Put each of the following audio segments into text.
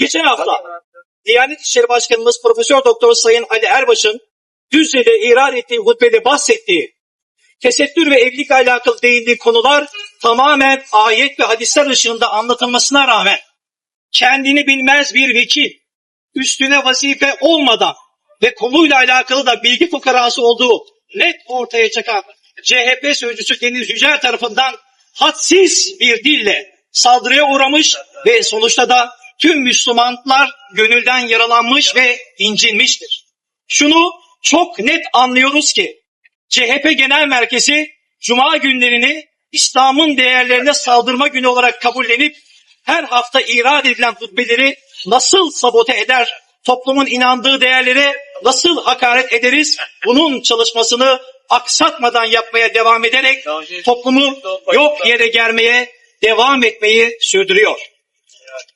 Geçen hafta Diyanet İşleri Başkanımız Profesör Doktor Sayın Ali Erbaş'ın Düzce'de irar ettiği hutbede bahsettiği tesettür ve evlilik alakalı değindiği konular tamamen ayet ve hadisler ışığında anlatılmasına rağmen kendini bilmez bir vekil üstüne vazife olmadan ve konuyla alakalı da bilgi fukarası olduğu net ortaya çıkan CHP sözcüsü Deniz Yücel tarafından hadsiz bir dille saldırıya uğramış ve sonuçta da tüm Müslümanlar gönülden yaralanmış ve incinmiştir. Şunu çok net anlıyoruz ki CHP Genel Merkezi Cuma günlerini İslam'ın değerlerine saldırma günü olarak kabullenip her hafta irad edilen hutbeleri nasıl sabote eder, toplumun inandığı değerlere nasıl hakaret ederiz, bunun çalışmasını aksatmadan yapmaya devam ederek toplumu yok yere germeye devam etmeyi sürdürüyor.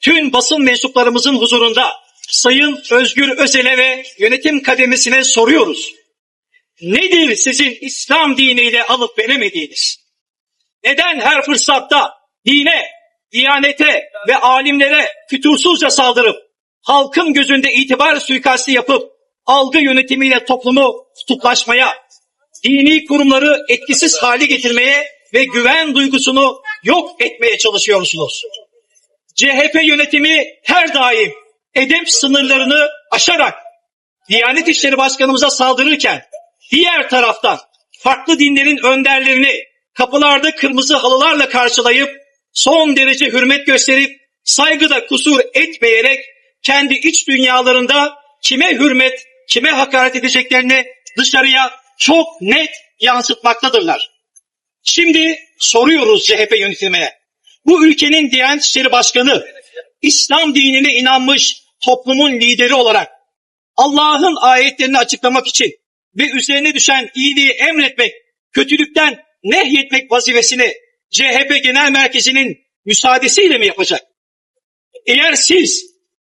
Tüm basın mensuplarımızın huzurunda Sayın Özgür Özel'e ve yönetim kademesine soruyoruz. Nedir sizin İslam diniyle alıp veremediğiniz? Neden her fırsatta dine, diyanete ve alimlere fütursuzca saldırıp halkın gözünde itibar suikasti yapıp algı yönetimiyle toplumu kutuplaşmaya, dini kurumları etkisiz hale getirmeye ve güven duygusunu yok etmeye çalışıyorsunuz. CHP yönetimi her daim edep sınırlarını aşarak Diyanet İşleri Başkanımıza saldırırken diğer taraftan farklı dinlerin önderlerini kapılarda kırmızı halılarla karşılayıp son derece hürmet gösterip saygıda kusur etmeyerek kendi iç dünyalarında kime hürmet, kime hakaret edeceklerini dışarıya çok net yansıtmaktadırlar. Şimdi soruyoruz CHP yönetimine. Bu ülkenin Diyanet İşleri Başkanı İslam dinine inanmış toplumun lideri olarak Allah'ın ayetlerini açıklamak için ve üzerine düşen iyiliği emretmek, kötülükten nehyetmek vazifesini CHP Genel Merkezi'nin müsaadesiyle mi yapacak? Eğer siz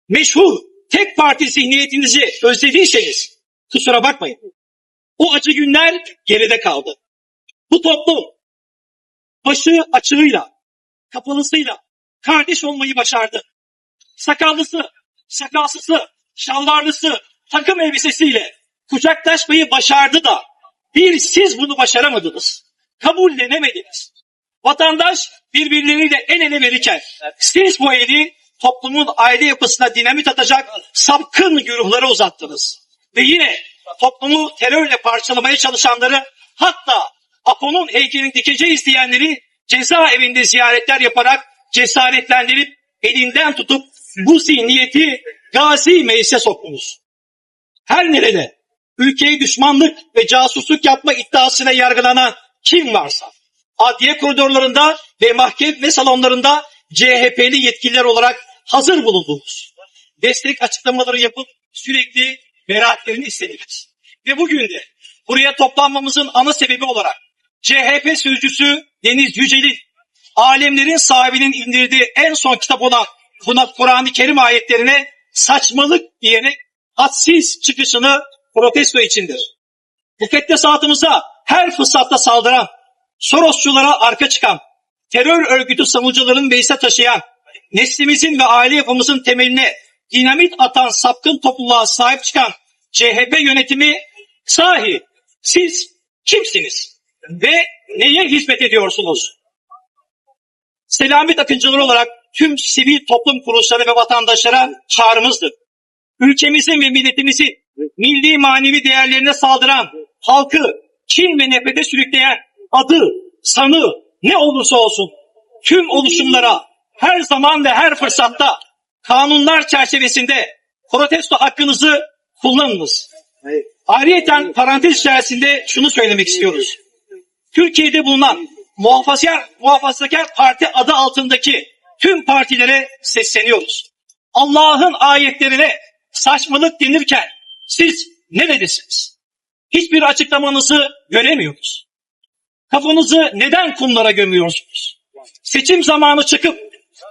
meşhur tek parti zihniyetinizi özlediyseniz kusura bakmayın. O acı günler geride kaldı. Bu toplum başı açığıyla, kapalısıyla kardeş olmayı başardı. Sakallısı, sakalsızı, şalvarlısı, takım elbisesiyle kucaklaşmayı başardı da bir siz bunu başaramadınız. Kabullenemediniz. Vatandaş birbirleriyle el ele verirken siz bu eli toplumun aile yapısına dinamit atacak sapkın güruhlara uzattınız. Ve yine toplumu terörle parçalamaya çalışanları hatta Apo'nun heykelini dikeceğiz diyenleri cezaevinde ziyaretler yaparak cesaretlendirip elinden tutup bu zihniyeti gazi meclise soktunuz. Her nerede ülkeye düşmanlık ve casusluk yapma iddiasıyla yargılanan kim varsa adliye koridorlarında ve mahkeme salonlarında CHP'li yetkililer olarak hazır bulundunuz. Destek açıklamaları yapıp sürekli beraatlerini istediniz. Ve bugün de buraya toplanmamızın ana sebebi olarak CHP sözcüsü Deniz Yücel'in alemlerin sahibinin indirdiği en son kitap olan Kur'an-ı Kerim ayetlerine saçmalık diyerek hadsiz çıkışını protesto içindir. Mukaddesatımıza her fırsatta saldıran, Sorosçulara arka çıkan, terör örgütü savunucuların meclise taşıyan, neslimizin ve aile yapımızın temeline dinamit atan sapkın topluluğa sahip çıkan CHP yönetimi sahi siz kimsiniz ve neye hizmet ediyorsunuz? Selamet akıncıları olarak tüm sivil toplum kuruluşları ve vatandaşlara çağrımızdır. Ülkemizin ve milletimizin milli manevi değerlerine saldıran, halkı kin ve nefrete sürükleyen adı, sanı ne olursa olsun tüm oluşumlara her zaman ve her fırsatta kanunlar çerçevesinde protesto hakkınızı kullanınız. Ayrıca parantez içerisinde şunu söylemek istiyoruz. Türkiye'de bulunan muhafazakar, muhafazakar parti adı altındaki tüm partilere sesleniyoruz. Allah'ın ayetlerine saçmalık denirken siz neredesiniz? Hiçbir açıklamanızı göremiyoruz. Kafanızı neden kumlara gömüyorsunuz? Seçim zamanı çıkıp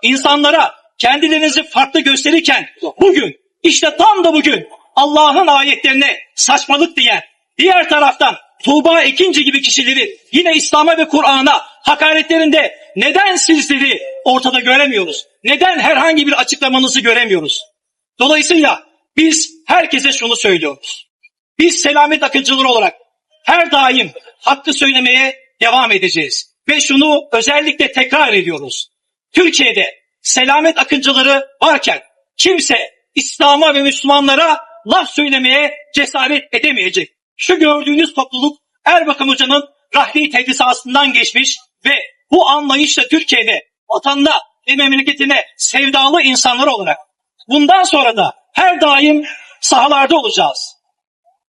insanlara kendilerinizi farklı gösterirken bugün işte tam da bugün Allah'ın ayetlerine saçmalık diyen diğer taraftan Tuğba ikinci gibi kişileri yine İslam'a ve Kur'an'a hakaretlerinde neden sizleri ortada göremiyoruz? Neden herhangi bir açıklamanızı göremiyoruz? Dolayısıyla biz herkese şunu söylüyoruz. Biz selamet akıncıları olarak her daim hakkı söylemeye devam edeceğiz. Ve şunu özellikle tekrar ediyoruz. Türkiye'de selamet akıncıları varken kimse İslam'a ve Müslümanlara laf söylemeye cesaret edemeyecek. Şu gördüğünüz topluluk Erbakan Hoca'nın rahli tedrisasından geçmiş ve bu anlayışla Türkiye'de vatanına ve memleketine sevdalı insanlar olarak bundan sonra da her daim sahalarda olacağız.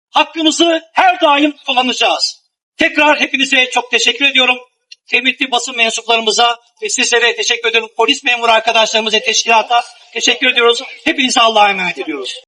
Hakkımızı her daim kullanacağız. Tekrar hepinize çok teşekkür ediyorum. Kıymetli basın mensuplarımıza ve sizlere teşekkür ediyorum. Polis memuru arkadaşlarımıza, teşkilata teşekkür ediyoruz. Hepinize Allah'a emanet ediyoruz.